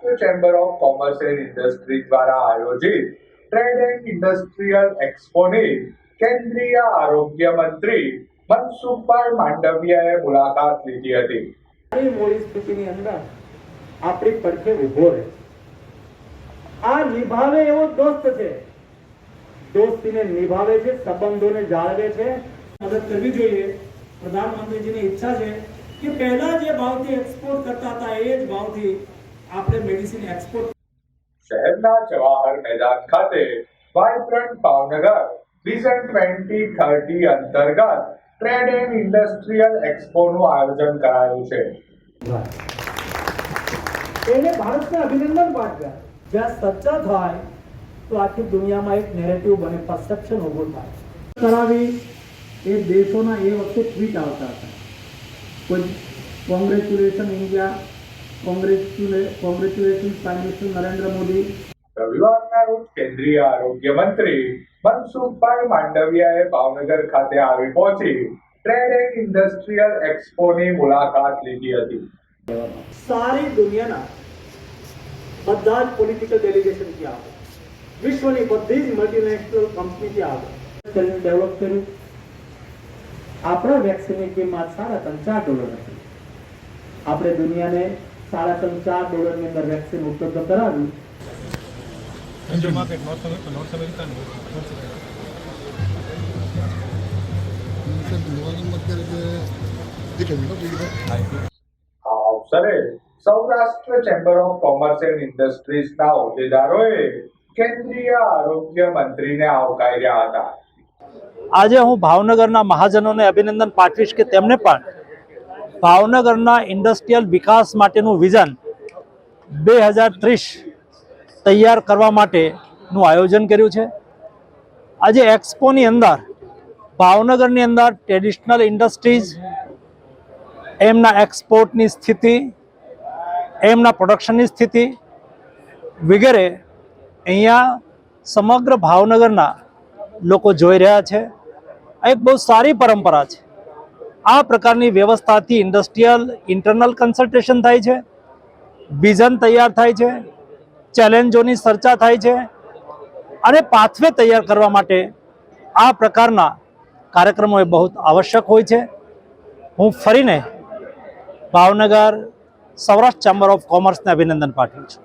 Saurashtra chamber of commerce and industry દ્વારા આયોજિત trade and industrial એક્સપોની કેન્દ્રીય આરોગ્ય મંત્રી મનસુખભાઈ માંડવિયાએ મુલાકાત લીધી હતી. મોડી સ્થિતિની અંદર આપણી પડખે ઊભો રહે. આ નિભાવે એવો દોસ્ત છે. દોસ્તીને નિભાવે છે, સંબંધોને જાળવે છે. મદદ કરવી જોઈએ. પ્રધાનમંત્રીજીની ઈચ્છા છે કે પહેલા જે ભાવથી એક્સપોર્ટ કરતા હતા એ જ ભાવથી આપણે મેડિસિન એક્સપોર્ટ શહેરના જવાહર મેદાન ખાતે vibrant Bhavnagar vision twenty thirty અંતર્ગત ટ્રેડ એન્ડ ઇન્ડસ્ટ્રીયલ એક્સપોનું આયોજન કરાયું છે. એને ભારતને અભિનંદન પાઠવ્યા. જ્યાં સચ્ચા થાય તો આખી દુનિયામાં એક નેરેટિવ બને પરસેપ્શન ઊભું થાય. કરાવી એ દેશોના એ વખતે ટ્વીટ આવતા હતા. કોઈ congratulation India congratulation prime minister Narendra Modi. રવિવારના રોજ કેન્દ્રીય આરોગ્ય મંત્રી મનસુખભાઈ માંડવિયાએ ભાવનગર ખાતે આવી પહોંચી ટ્રેડ એન્ડ ઇન્ડસ્ટ્રીયલ એક્સપોની મુલાકાત લીધી હતી. સારી દુનિયાના બધા જ પોલિટિકલ ડેલિગેશનથી આવે. વિશ્વની બધી જ મલ્ટીનેશનલ કંપનીથી આવે. કરીને ડેવલપ કર્યું. આપણા વેક્સિનની કિંમત સાડા ત્રણ ચાર ડોલર હતી. આપણે દુનિયાને સાડા ત્રણ ચાર ડોલરની અંદર વેક્સિન ઉપલબ્ધ કરાવી Saurashtra chamber of commerce and ઇન્ડસ્ટ્રીઝના હોદ્દેદારોએ કેન્દ્રીય આરોગ્ય મંત્રીને આવકાર્યા હતા. આજે હું ભાવનગરના મહાજનોને અભિનંદન પાઠવીશ કે તેમને પણ ભાવનગરના ઇન્ડસ્ટ્રીયલ વિકાસ માટેનું વિઝન બે હજાર ત્રીસ તૈયાર કરવા માટેનું આયોજન કર્યું છે. આજે એક્સપોની અંદર, ભાવનગરની અંદર ટ્રેડિશનલ ઇન્ડસ્ટ્રીઝ એમના એક્સપોર્ટની સ્થિતિ, એમના પ્રોડક્શનની સ્થિતિ વગેરે અહીંયા સમગ્ર ભાવનગરના લોકો જોઈ રહ્યા છે. આ એક બહુ સારી પરંપરા છે. આ પ્રકારની વ્યવસ્થાથી ઇન્ડસ્ટ્રીયલ ઇન્ટરનલ કન્સલ્ટેશન થાય છે, વિઝન તૈયાર થાય છે, ચેલેન્જોની ચર્ચા થાય છે અને પાથવે તૈયાર કરવા માટે આ પ્રકારના કાર્યક્રમો એ બહુ આવશ્યક હોય છે. હું ફરીને ભાવનગર સૌરાષ્ટ્ર ચેમ્બર ઓફ કોમર્સને અભિનંદન પાઠવું છું.